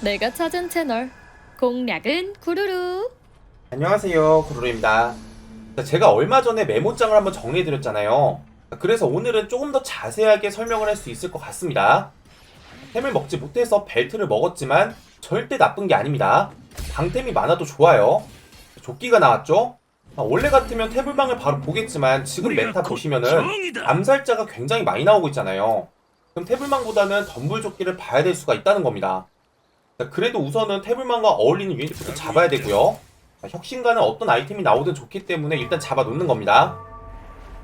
내가 찾은 채널 공략은 구루루. 안녕하세요 구루루입니다. 자, 제가 얼마 전에 메모장을 한번 정리해드렸잖아요. 그래서 오늘은 조금 더 자세하게 설명을 할 수 있을 것 같습니다. 템을 먹지 못해서 벨트를 먹었지만 절대 나쁜 게 아닙니다. 방템이 많아도 좋아요. 조끼가 나왔죠? 아, 원래 같으면 태블방을 바로 보겠지만 지금 메타 보시면은 암살자가 굉장히 많이 나오고 있잖아요. 그럼 태블망보다는 덤불조끼를 봐야 될 수가 있다는 겁니다 자, 그래도 우선은 태블망과 어울리는 유닛부터 잡아야 되고요 자, 혁신가는 어떤 아이템이 나오든 좋기 때문에 일단 잡아놓는 겁니다.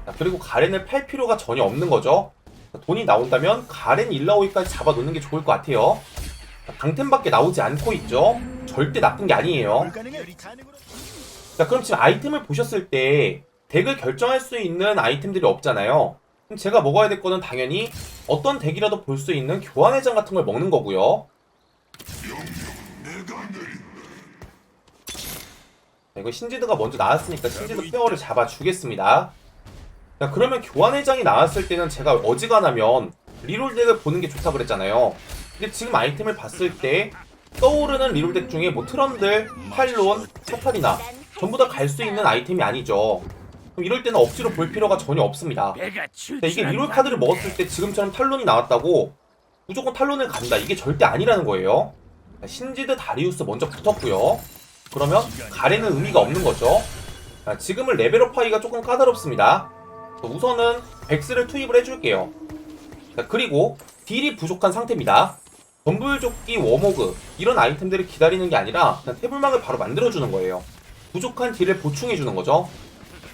자, 그리고 가렌을 팔 필요가 전혀 없는 거죠. 자, 돈이 나온다면 가렌 일라오이까지 잡아놓는 게 좋을 것 같아요. 자, 방템밖에 나오지 않고 있죠. 절대 나쁜 게 아니에요. 자, 그럼 지금 아이템을 보셨을 때 덱을 결정할 수 있는 아이템들이 없잖아요. 그럼 제가 먹어야 될 거는 당연히 어떤 덱이라도 볼 수 있는 교환회장 같은 걸 먹는 거고요. 자, 이거 신지드가 먼저 나왔으니까 신지드 페어를 잡아 주겠습니다. 자, 그러면 교환회장이 나왔을 때는 제가 어지간하면 리롤 덱을 보는 게 좋다 그랬잖아요. 근데 지금 아이템을 봤을 때 떠오르는 리롤 덱 중에 뭐 트런들, 팔론, 카타리나 전부 다 갈 수 있는 아이템이 아니죠. 그럼 이럴 때는 억지로 볼 필요가 전혀 없습니다. 자, 이게 리롤 카드를 먹었을 때 지금처럼 탈론이 나왔다고 무조건 탈론을 간다. 이게 절대 아니라는 거예요. 자, 신지드 다리우스 먼저 붙었고요. 그러면 가래는 의미가 없는 거죠. 자, 지금은 레벨업 하기가 조금 까다롭습니다. 자, 우선은 백스를 투입을 해줄게요. 자, 그리고 딜이 부족한 상태입니다. 덤불조끼, 워모그 이런 아이템들을 기다리는 게 아니라 그냥 태블망을 바로 만들어주는 거예요. 부족한 딜을 보충해주는 거죠.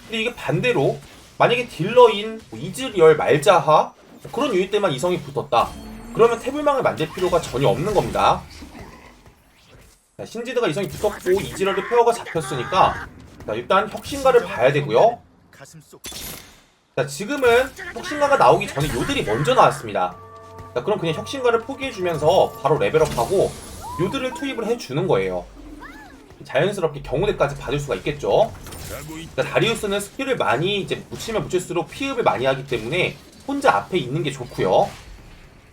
근데 이게 반대로 만약에 딜러인 뭐 이즈리얼, 말자하 뭐 그런 유닛들만 이성이 붙었다. 그러면 태블망을 만들 필요가 전혀 없는 겁니다. 자, 신지드가 이성이 붙었고 이지럴드 페어가 잡혔으니까 자, 일단 혁신가를 봐야 되고요. 자, 지금은 혁신가가 나오기 전에 요들이 먼저 나왔습니다. 자, 그럼 그냥 혁신가를 포기해주면서 바로 레벨업하고 요들을 투입을 해주는 거예요. 자연스럽게 경우대까지 받을 수가 있겠죠. 자, 다리우스는 스킬을 많이 이제 묻히면 묻힐수록 피흡을 많이 하기 때문에 혼자 앞에 있는 게 좋고요.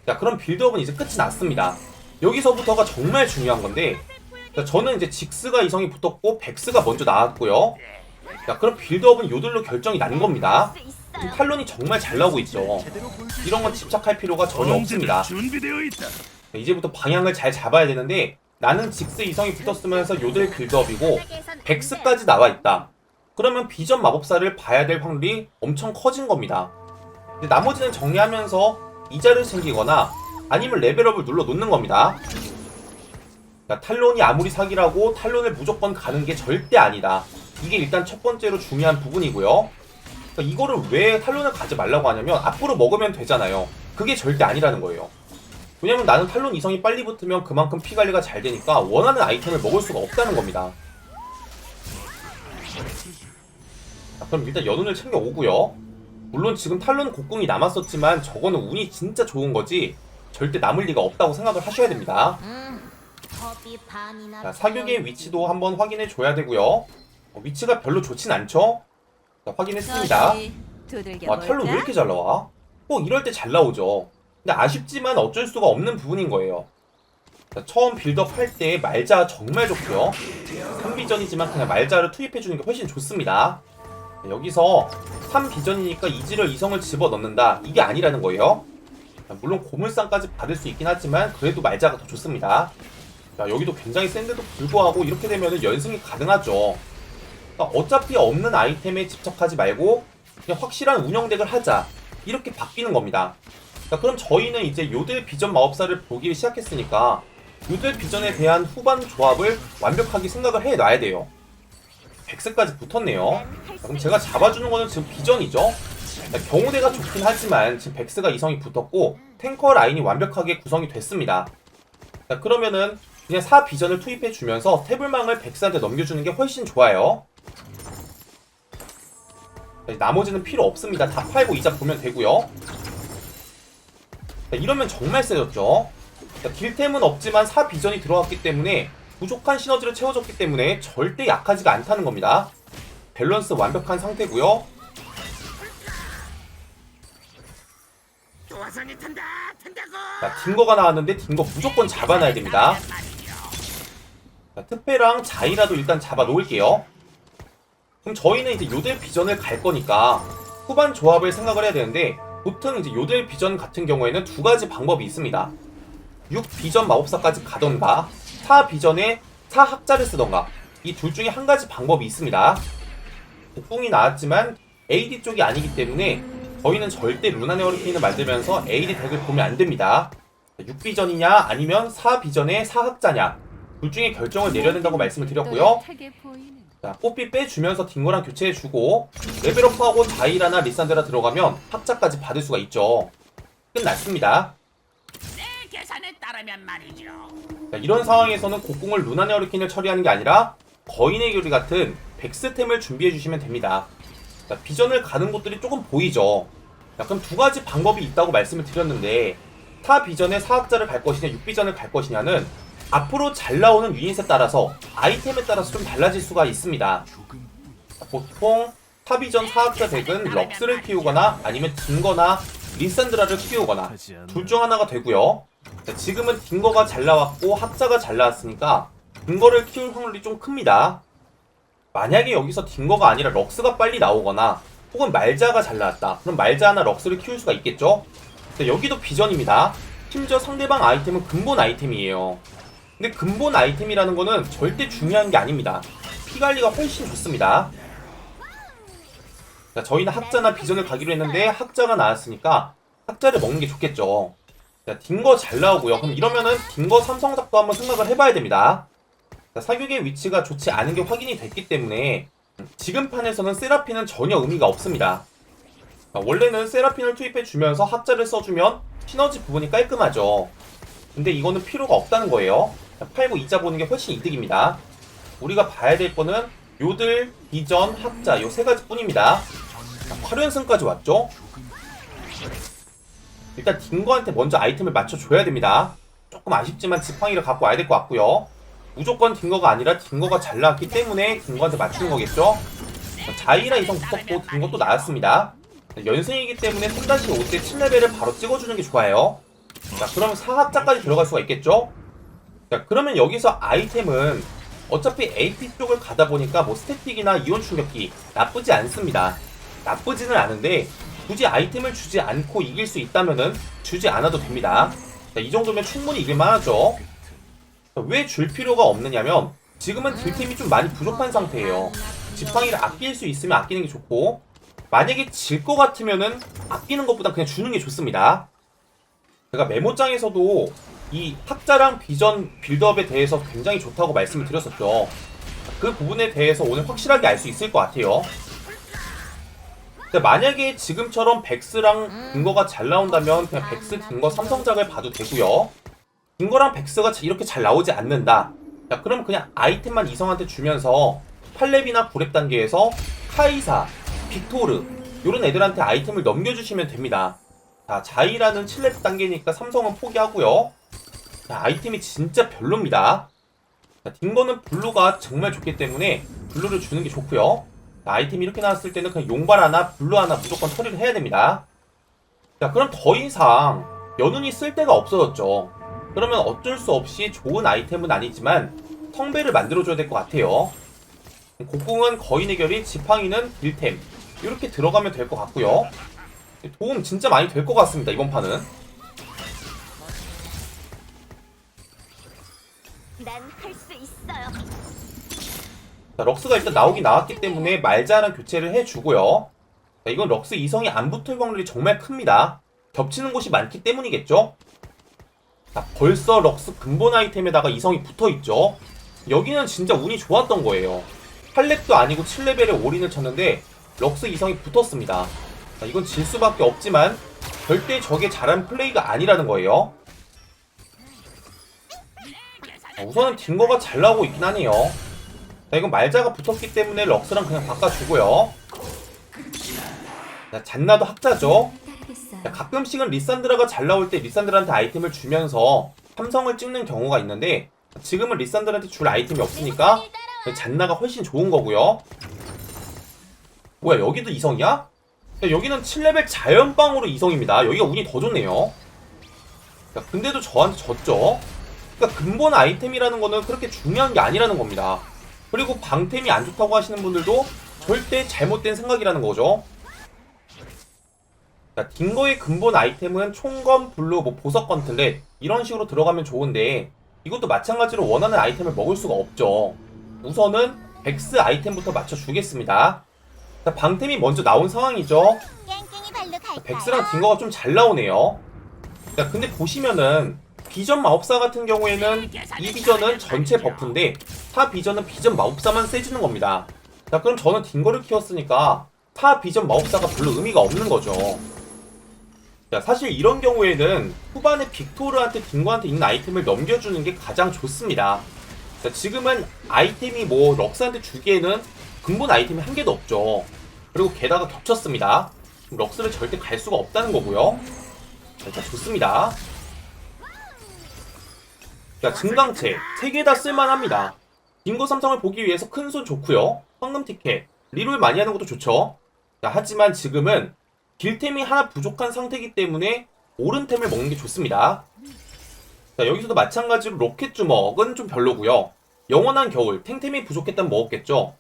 자, 그럼 빌드업은 이제 끝이 났습니다. 여기서부터가 정말 중요한 건데 자, 저는 이제 직스가 이성이 붙었고 백스가 먼저 나왔고요. 자, 그럼 빌드업은 요들로 결정이 난 겁니다. 지금 탈론이 정말 잘 나오고 있죠. 이런 건 집착할 필요가 전혀 없습니다. 자, 이제부터 방향을 잘 잡아야 되는데 나는 직스 이성이 붙었으면서 요들 빌드업이고 백스까지 나와 있다. 그러면 비전 마법사를 봐야 될 확률이 엄청 커진 겁니다. 나머지는 정리하면서 이자를 챙기거나 아니면 레벨업을 눌러 놓는 겁니다. 자, 탈론이 아무리 사기라고 탈론을 무조건 가는 게 절대 아니다. 이게 일단 첫 번째로 중요한 부분이고요. 그러니까 이거를 왜 탈론을 가지 말라고 하냐면 앞으로 먹으면 되잖아요. 그게 절대 아니라는 거예요. 왜냐면 나는 탈론 이성이 빨리 붙으면 그만큼 피 관리가 잘 되니까 원하는 아이템을 먹을 수가 없다는 겁니다. 자, 그럼 일단 연운을 챙겨 오고요. 물론 지금 탈론 곡궁이 남았었지만 저거는 운이 진짜 좋은 거지 절대 남을 리가 없다고 생각을 하셔야 됩니다. 자, 사격의 위치도 한번 확인해 줘야 되고요. 어, 위치가 별로 좋진 않죠? 자, 확인했습니다. 와, 탈론 왜 이렇게 잘 나와? 꼭 이럴 때 잘 나오죠. 근데 아쉽지만 어쩔 수가 없는 부분인 거예요. 자, 처음 빌드업 할 때 말자 정말 좋고요. 3비전이지만 그냥 말자를 투입해 주는 게 훨씬 좋습니다. 자, 여기서 3비전이니까 이지를 이성을 집어넣는다. 이게 아니라는 거예요. 자, 물론 고물상까지 받을 수 있긴 하지만 그래도 말자가 더 좋습니다. 자, 여기도 굉장히 센데도 불구하고 이렇게 되면 연승이 가능하죠. 어차피 없는 아이템에 집착하지 말고 그냥 확실한 운영덱을 하자. 이렇게 바뀌는 겁니다. 자, 그럼 저희는 이제 요들 비전 마법사를 보기 시작했으니까 요들 비전에 대한 후반 조합을 완벽하게 생각을 해놔야 돼요. 백스까지 붙었네요. 자, 그럼 제가 잡아주는 거는 지금 비전이죠. 자, 경우대가 좋긴 하지만 지금 백스가 이성이 붙었고 탱커 라인이 완벽하게 구성이 됐습니다. 자, 그러면은 그냥 4 비전을 투입해 주면서 태블망을 백스한테 넘겨주는 게 훨씬 좋아요. 자, 나머지는 필요 없습니다. 다 팔고 이자 보면 되고요. 자, 이러면 정말 세졌죠. 자, 딜템은 없지만 4 비전이 들어갔기 때문에 부족한 시너지를 채워줬기 때문에 절대 약하지가 않다는 겁니다. 밸런스 완벽한 상태고요. 자, 딩거가 나왔는데 딩거 무조건 잡아놔야 됩니다. 자, 특패랑 자이라도 일단 잡아 놓을게요. 그럼 저희는 이제 요델 비전을 갈 거니까 후반 조합을 생각을 해야 되는데 보통 이제 요델 비전 같은 경우에는 두 가지 방법이 있습니다. 6 비전 마법사까지 가던가 4 비전에 4 학자를 쓰던가 이 둘 중에 한 가지 방법이 있습니다. 복궁이 나왔지만 AD 쪽이 아니기 때문에 저희는 절대 루나네 어리케인을 만들면서 AD 덱을 보면 안 됩니다. 6비전이냐 아니면 4비전의 4학자냐 둘 중에 결정을 내려야 된다고 말씀을 드렸고요. 자, 뽀삐 빼주면서 딩거랑 교체해주고 레벨업하고 자이라나 리산드라 들어가면 학자까지 받을 수가 있죠. 끝났습니다. 내 계산에 따르면 말이죠. 자, 이런 상황에서는 곡궁을 루나네 어리킨을 처리하는 게 아니라 거인의 교리 같은 백스템을 준비해 주시면 됩니다. 자, 비전을 가는 곳들이 조금 보이죠. 자, 그럼 두 가지 방법이 있다고 말씀을 드렸는데 타 비전에 사학자를 갈 것이냐 6비전을 갈 것이냐는 앞으로 잘 나오는 유닛에 따라서 아이템에 따라서 좀 달라질 수가 있습니다. 자, 보통 타 비전 사학자 덱은 럭스를 키우거나 아니면 딩거나 리산드라를 키우거나 둘 중 하나가 되고요. 자, 지금은 딩거가 잘 나왔고 학자가 잘 나왔으니까 딩거를 키울 확률이 좀 큽니다. 만약에 여기서 딩거가 아니라 럭스가 빨리 나오거나 혹은 말자가 잘 나왔다. 그럼 말자나 럭스를 키울 수가 있겠죠? 자, 여기도 비전입니다. 심지어 상대방 아이템은 근본 아이템이에요. 근데 근본 아이템이라는 거는 절대 중요한 게 아닙니다. 피 관리가 훨씬 좋습니다. 자, 저희는 학자나 비전을 가기로 했는데 학자가 나왔으니까 학자를 먹는 게 좋겠죠. 자, 딩거 잘 나오고요. 그럼 이러면은 딩거 삼성작도 한번 생각을 해봐야 됩니다. 자, 사격의 위치가 좋지 않은 게 확인이 됐기 때문에 지금 판에서는 세라핀은 전혀 의미가 없습니다. 자, 원래는 세라핀을 투입해 주면서 학자를 써주면 시너지 부분이 깔끔하죠. 근데 이거는 필요가 없다는 거예요. 자, 팔고 이자 보는 게 훨씬 이득입니다. 우리가 봐야 될 거는 요들, 비전, 학자 요 세 가지 뿐입니다. 자, 8연승까지 왔죠? 일단 딩거한테 먼저 아이템을 맞춰줘야 됩니다. 조금 아쉽지만 지팡이를 갖고 와야 될 것 같고요. 무조건 딩거가 아니라 딩거가 잘 나왔기 때문에 딩거한테 맞추는 거겠죠? 자, 자이라 이성 붙었고 딩거 또 나왔습니다. 자, 연승이기 때문에 3-5 때 7레벨을 바로 찍어주는 게 좋아요. 자, 그러면 사학자까지 들어갈 수가 있겠죠? 자, 그러면 여기서 아이템은 어차피 AP 쪽을 가다 보니까 뭐 스태틱이나 이온 충격기 나쁘지 않습니다. 나쁘지는 않은데 굳이 아이템을 주지 않고 이길 수 있다면은 주지 않아도 됩니다. 자, 이 정도면 충분히 이길만 하죠. 왜 줄 필요가 없느냐면 지금은 딜템이 좀 많이 부족한 상태예요. 지팡이를 아낄 수 있으면 아끼는 게 좋고 만약에 질 것 같으면은 아끼는 것보다 그냥 주는 게 좋습니다. 제가 메모장에서도 이 학자랑 비전 빌드업에 대해서 굉장히 좋다고 말씀을 드렸었죠. 그 부분에 대해서 오늘 확실하게 알 수 있을 것 같아요. 근데 만약에 지금처럼 백스랑 딩거가 잘 나온다면 그냥 백스, 딩거, 삼성작을 봐도 되고요. 딩거랑 백스가 이렇게 잘 나오지 않는다. 자, 그럼 그냥 아이템만 이성한테 주면서 8렙이나 9렙 단계에서 카이사, 빅토르 이런 애들한테 아이템을 넘겨주시면 됩니다. 자, 자이라는 7렙 단계니까 삼성은 포기하고요. 자, 아이템이 진짜 별로입니다. 자, 딩거는 블루가 정말 좋기 때문에 블루를 주는 게 좋고요. 자, 아이템이 이렇게 나왔을 때는 그냥 용발 하나, 블루 하나 무조건 처리를 해야 됩니다. 자, 그럼 더 이상 연운이 쓸 데가 없어졌죠. 그러면 어쩔 수 없이 좋은 아이템은 아니지만 성배를 만들어줘야 될 것 같아요. 곡궁은 거인의 결이, 지팡이는 딜템 이렇게 들어가면 될 것 같고요. 도움 진짜 많이 될 것 같습니다 이번 판은. 자, 럭스가 일단 나오긴 나왔기 때문에 말자랑 교체를 해주고요. 자, 이건 럭스 이성이 안 붙을 확률이 정말 큽니다. 겹치는 곳이 많기 때문이겠죠? 자, 벌써 럭스 근본 아이템에다가 이성이 붙어있죠? 여기는 진짜 운이 좋았던 거예요. 8렙도 아니고 7레벨에 올인을 쳤는데 럭스 이성이 붙었습니다. 자, 이건 질 수밖에 없지만 절대 저게 잘한 플레이가 아니라는 거예요. 자, 우선은 딩거가 잘 나오고 있긴 하네요. 자, 이건 말자가 붙었기 때문에 럭스랑 그냥 바꿔주고요. 자, 잔나도 학자죠. 자, 가끔씩은 리산드라가 잘 나올 때 리산드라한테 아이템을 주면서 삼성을 찍는 경우가 있는데 지금은 리산드라한테 줄 아이템이 없으니까 잔나가 훨씬 좋은 거고요. 뭐야 여기도 이성이야? 야, 여기는 7레벨 자연빵으로 이성입니다. 여기가 운이 더 좋네요. 자, 근데도 저한테 졌죠? 그러니까 근본 아이템이라는 거는 그렇게 중요한 게 아니라는 겁니다. 그리고 방템이 안 좋다고 하시는 분들도 절대 잘못된 생각이라는 거죠. 자, 딩거의 근본 아이템은 총검, 블루, 뭐 보석 건틀렛 이런 식으로 들어가면 좋은데 이것도 마찬가지로 원하는 아이템을 먹을 수가 없죠. 우선은 백스 아이템부터 맞춰주겠습니다. 자, 방템이 먼저 나온 상황이죠. 갈까요? 백스랑 딩거가 좀 잘 나오네요. 자, 근데 보시면은 비전 마법사 같은 경우에는 이 비전은 전체 버프인데 타 비전은 비전 마법사만 세지는 겁니다. 자, 그럼 저는 딩거를 키웠으니까 타 비전 마법사가 별로 의미가 없는 거죠. 자, 사실 이런 경우에는 후반에 빅토르한테 딩거한테 있는 아이템을 넘겨주는 게 가장 좋습니다. 자, 지금은 아이템이 뭐 럭스한테 주기에는 근본 아이템이 한 개도 없죠. 그리고 게다가 겹쳤습니다. 럭스를 절대 갈 수가 없다는 거고요. 자, 일단 좋습니다. 자, 증강체 3개 다 쓸만합니다. 딩고 삼성을 보기 위해서 큰 손 좋고요. 황금 티켓, 리롤 많이 하는 것도 좋죠. 자, 하지만 지금은 딜템이 하나 부족한 상태이기 때문에 오른템을 먹는 게 좋습니다. 자, 여기서도 마찬가지로 로켓 주먹은 좀 별로고요. 영원한 겨울, 탱템이 부족했다면 먹었겠죠.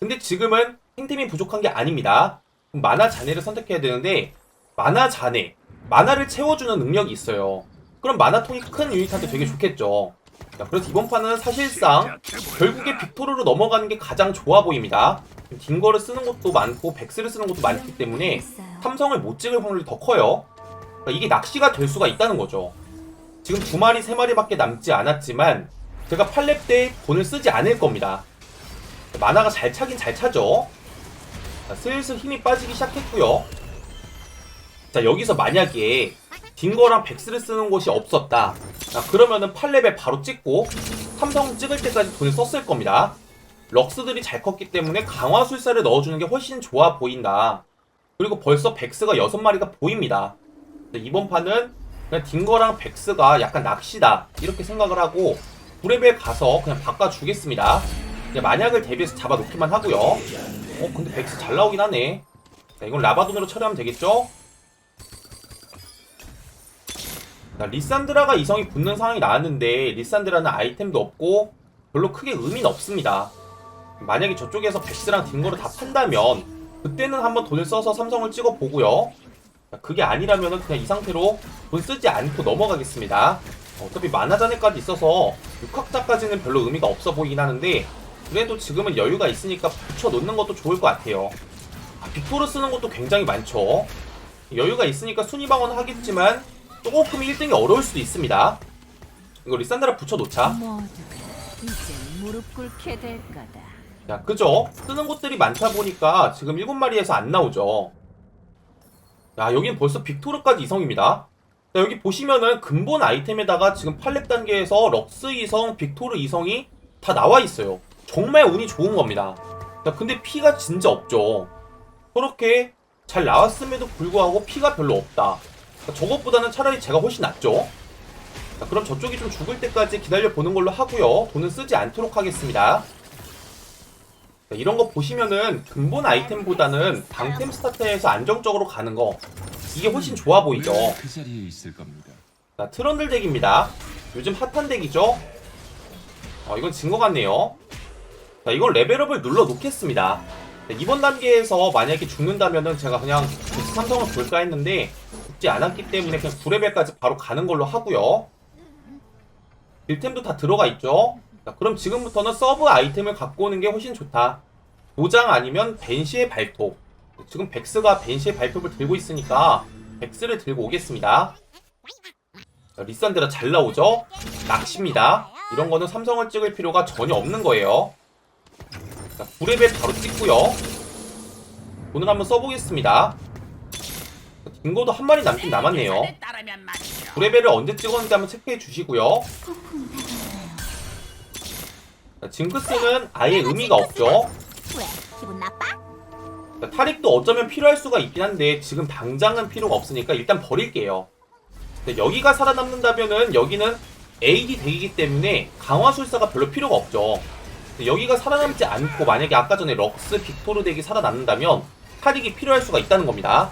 근데 지금은 탱템이 부족한 게 아닙니다. 만화 잔해를 선택해야 되는데 만화 잔해, 만화를 채워주는 능력이 있어요. 그럼 만화통이 큰 유닛한테 되게 좋겠죠. 자, 그래서 이번 판은 사실상 결국에 빅토르로 넘어가는 게 가장 좋아 보입니다. 딩거를 쓰는 것도 많고 백스를 쓰는 것도 많기 때문에 삼성을 못 찍을 확률이 더 커요. 그러니까 이게 낚시가 될 수가 있다는 거죠. 지금 두 마리, 세 마리밖에 남지 않았지만 제가 8렙 때 돈을 쓰지 않을 겁니다. 만화가 잘 차긴 잘 차죠. 자, 슬슬 힘이 빠지기 시작했고요. 자 여기서 만약에 딩거랑 백스를 쓰는 곳이 없었다. 자, 그러면은 8렙에 바로 찍고 삼성 찍을 때까지 돈을 썼을 겁니다. 럭스들이 잘 컸기 때문에 강화술사를 넣어주는 게 훨씬 좋아 보인다. 그리고 벌써 백스가 6마리가 보입니다. 이번 판은 그냥 딩거랑 백스가 약간 낚시다. 이렇게 생각을 하고 9렙에 가서 그냥 바꿔주겠습니다. 만약을 대비해서 잡아놓기만 하고요. 어, 근데 백스 잘 나오긴 하네. 자, 이건 라바돈으로 처리하면 되겠죠? 리산드라가 이성이 붙는 상황이 나왔는데 리산드라는 아이템도 없고 별로 크게 의미는 없습니다. 만약에 저쪽에서 백스랑 딩거를 다 판다면 그때는 한번 돈을 써서 삼성을 찍어 보고요. 자, 그게 아니라면 그냥 이 상태로 돈 쓰지 않고 넘어가겠습니다. 어차피 만화잔해까지 있어서 6학자까지는 별로 의미가 없어 보이긴 하는데 그래도 지금은 여유가 있으니까 붙여놓는 것도 좋을 것 같아요. 아, 빅토르 쓰는 것도 굉장히 많죠. 여유가 있으니까 순위방어는 하겠지만 조금 1등이 어려울 수도 있습니다. 이거 리산드라 붙여놓자. 모두가 이제 무릎 꿇게 될 거다. 야, 그죠? 쓰는 곳들이 많다 보니까 지금 7마리에서 안 나오죠. 야, 여긴 벌써 빅토르까지 이성입니다. 자, 여기 보시면은 근본 아이템에다가 지금 8렙 단계에서 럭스 이성, 빅토르 이성이 다 나와 있어요. 정말 운이 좋은 겁니다. 자, 근데 피가 진짜 없죠. 그렇게 잘 나왔음에도 불구하고 피가 별로 없다. 자, 저것보다는 차라리 제가 훨씬 낫죠. 자, 그럼 저쪽이 좀 죽을 때까지 기다려 보는 걸로 하고요. 돈은 쓰지 않도록 하겠습니다. 자, 이런 거 보시면은 근본 아이템보다는 방템 스타트에서 안정적으로 가는 거 이게 훨씬 좋아 보이죠. 왜그 자리에 있을 겁니다. 자, 트런들 덱입니다. 요즘 핫한 덱이죠. 어, 이건 진 것 같네요. 자, 이걸 레벨업을 눌러 놓겠습니다. 자, 이번 단계에서 만약에 죽는다면은 제가 그냥 그 삼성을 볼까 했는데 죽지 않았기 때문에 그냥 9레벨까지 바로 가는 걸로 하고요. 빌템도 다 들어가 있죠. 자, 그럼 지금부터는 서브 아이템을 갖고 오는 게 훨씬 좋다. 도장 아니면 벤시의 발톱. 지금 백스가 벤시의 발톱을 들고 있으니까 백스를 들고 오겠습니다. 자, 리산드라 잘 나오죠? 낚시입니다. 이런 거는 삼성을 찍을 필요가 전혀 없는 거예요. 자, 9레벨 바로 찍고요. 오늘 한번 써보겠습니다. 딩고도 한 마리 남긴 남았네요. 따르면 말이죠. 9레벨을 언제 찍었는지 한번 체크해 주시고요. 자, 징크스는 아예 의미가 없죠. 왜? 기분 나빠? 자, 탈익도 어쩌면 필요할 수가 있긴 한데 지금 당장은 필요가 없으니까 일단 버릴게요. 여기가 살아남는다면은 여기는 AD 덱이기 때문에 강화술사가 별로 필요가 없죠. 여기가 살아남지 않고 만약에 아까 전에 럭스 빅토르 덱이 살아남는다면 탈익이 필요할 수가 있다는 겁니다.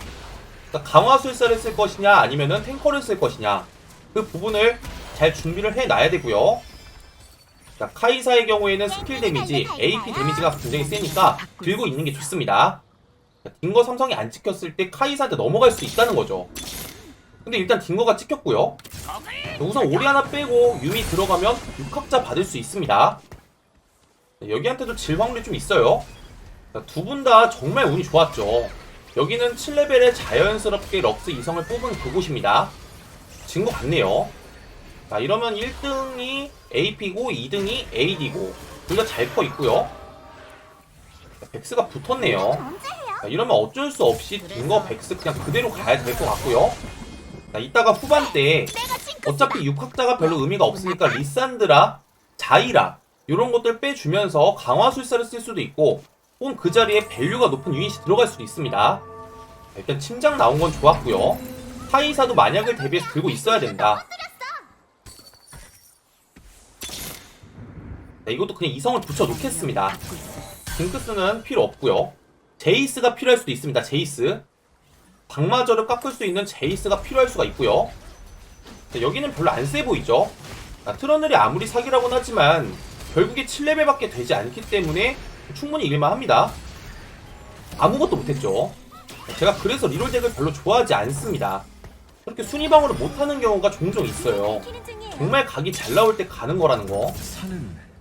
그러니까 강화술사를 쓸 것이냐 아니면은 탱커를 쓸 것이냐 그 부분을 잘 준비를 해놔야 되고요. 자, 카이사의 경우에는 스킬 데미지, AP 데미지가 굉장히 세니까 들고 있는 게 좋습니다. 자, 딩거 삼성이 안 찍혔을 때 카이사한테 넘어갈 수 있다는 거죠. 근데 일단 딩거가 찍혔고요. 우선 오리 하나 빼고 유미 들어가면 6학자 받을 수 있습니다. 여기한테도 질 확률이 좀 있어요. 두 분 다 정말 운이 좋았죠. 여기는 7레벨에 자연스럽게 럭스 이성을 뽑은 그곳입니다. 진것 같네요. 자, 이러면 1등이 AP고 2등이 AD고 둘 다 잘 커 있고요. 자, 백스가 붙었네요. 자, 이러면 어쩔 수 없이 딩거 백스 그냥 그대로 가야 될 것 같고요. 자, 이따가 후반 때. 어차피 6학자가 별로 의미가 없으니까 리산드라, 자이라 이런 것들 빼주면서 강화술사를 쓸 수도 있고 혹은 그 자리에 밸류가 높은 유닛이 들어갈 수도 있습니다. 일단 침장 나온 건 좋았고요. 하이사도 만약을 대비해서 들고 있어야 된다. 자, 이것도 그냥 이성을 붙여 놓겠습니다. 징크스는 필요 없고요. 제이스가 필요할 수도 있습니다. 제이스. 방마저를 깎을 수 있는 제이스가 필요할 수가 있고요. 자, 여기는 별로 안 세 보이죠? 아, 트러널이 아무리 사기라고는 하지만 결국에 7레벨밖에 되지 않기 때문에 충분히 이길만 합니다. 아무것도 못했죠. 제가 그래서 리롤 덱을 별로 좋아하지 않습니다. 그렇게 순위방어를 못하는 경우가 종종 있어요. 정말 각이 잘 나올 때 가는 거라는 거.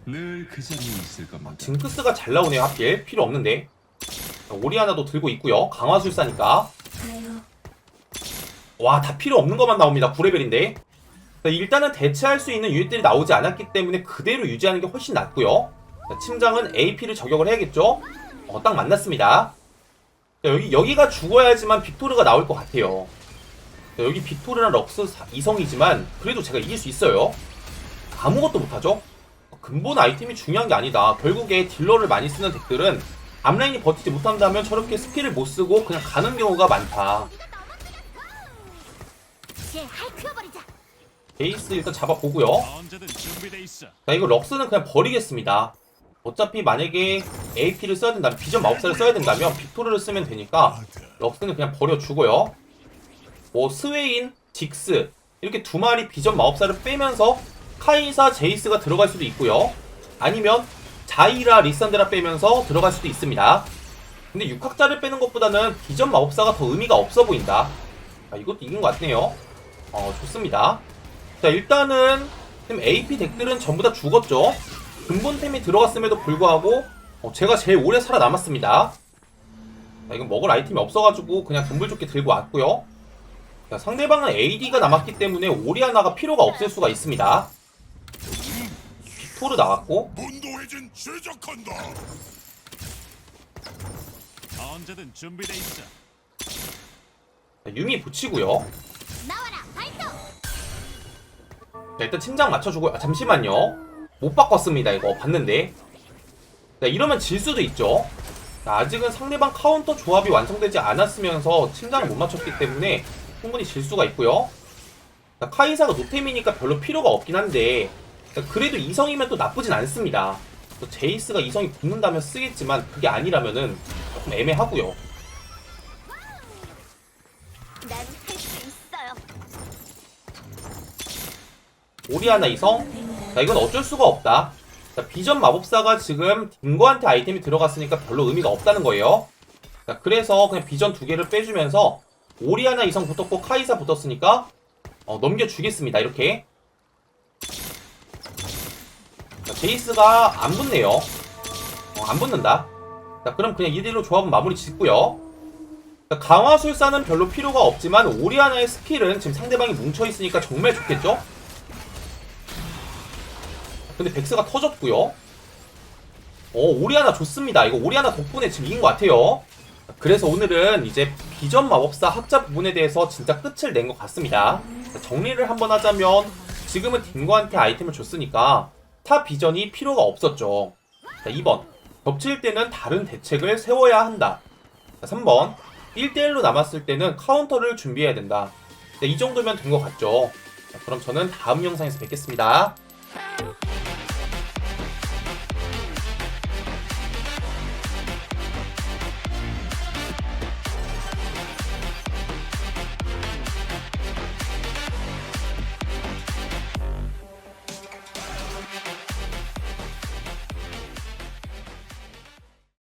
그. 징크스가 잘 나오네요 하필 필요 없는데 자, 오리 하나도 들고 있고요 강화술사니까 와 다 필요 없는 것만 나옵니다 9레벨인데 자, 일단은 대체할 수 있는 유닛들이 나오지 않았기 때문에 그대로 유지하는 게 훨씬 낫고요 자, 침장은 AP를 저격을 해야겠죠 어, 딱 만났습니다 자, 여기, 여기가 죽어야지만 빅토르가 나올 것 같아요 자, 여기 빅토르랑 럭스 사- 이성이지만 그래도 제가 이길 수 있어요 아무것도 못하죠 근본 아이템이 중요한 게 아니다. 결국에 딜러를 많이 쓰는 덱들은 앞라인이 버티지 못한다면 저렇게 스킬을 못 쓰고 그냥 가는 경우가 많다. 베이스 일단 잡아보고요. 자, 이거 럭스는 그냥 버리겠습니다. 어차피 만약에 AP를 써야 된다면, 비전 마법사를 써야 된다면 빅토르를 쓰면 되니까 럭스는 그냥 버려주고요. 뭐 스웨인, 직스 이렇게 두 마리 비전 마법사를 빼면서 카이사, 제이스가 들어갈 수도 있고요. 아니면 자이라, 리산드라 빼면서 들어갈 수도 있습니다. 근데 6학자를 빼는 것보다는 비전 마법사가 더 의미가 없어 보인다. 아, 이것도 이긴 것 같네요. 어, 좋습니다. 자, 일단은 지금 AP 덱들은 전부 다 죽었죠. 근본템이 들어갔음에도 불구하고 어, 제가 제일 오래 살아남았습니다. 자, 이건 먹을 아이템이 없어가지고 그냥 좋게 들고 왔고요. 자, 상대방은 AD가 남았기 때문에 오리아나가 필요가 없을 수가 있습니다. 빅토르 나왔고. 언제든 준비돼 있어. 자, 유미 붙이고요. 자, 일단 침장 맞춰주고 아, 잠시만요 못 바꿨습니다 이거. 봤는데. 자, 이러면 질 수도 있죠. 자, 아직은 상대방 카운터 조합이 완성되지 않았으면서 침장을 못 맞췄기 때문에 충분히 질 수가 있고요. 자, 카이사가 노템이니까 별로 필요가 없긴 한데 자, 그래도 이성이면 또 나쁘진 않습니다. 또 제이스가 이성이 붙는다면 쓰겠지만 그게 아니라면은 조금 애매하고요. 오리아나 이성? 자, 이건 어쩔 수가 없다. 자, 비전 마법사가 지금 딩거한테 아이템이 들어갔으니까 별로 의미가 없다는 거예요. 자, 그래서 그냥 비전 두 개를 빼주면서 오리아나 이성 붙었고 카이사 붙었으니까 어, 넘겨주겠습니다. 이렇게. 자, 제이스가 안 붙네요. 어, 안 붙는다. 자, 그럼 그냥 이대로 조합은 마무리 짓고요. 자, 강화술사는 별로 필요가 없지만 오리아나의 스킬은 지금 상대방이 뭉쳐있으니까 정말 좋겠죠? 근데 백스가 터졌고요. 어, 오리아나 좋습니다. 이거 오리아나 덕분에 지금 이긴 것 같아요. 그래서 오늘은 이제 비전 마법사 학자 부분에 대해서 진짜 끝을 낸 것 같습니다. 정리를 한번 하자면 지금은 딩거한테 아이템을 줬으니까 타 비전이 필요가 없었죠. 자, 2번. 겹칠 때는 다른 대책을 세워야 한다. 자, 3번. 1대1로 남았을 때는 카운터를 준비해야 된다. 네, 이 정도면 된 것 같죠. 자, 그럼 저는 다음 영상에서 뵙겠습니다. 아,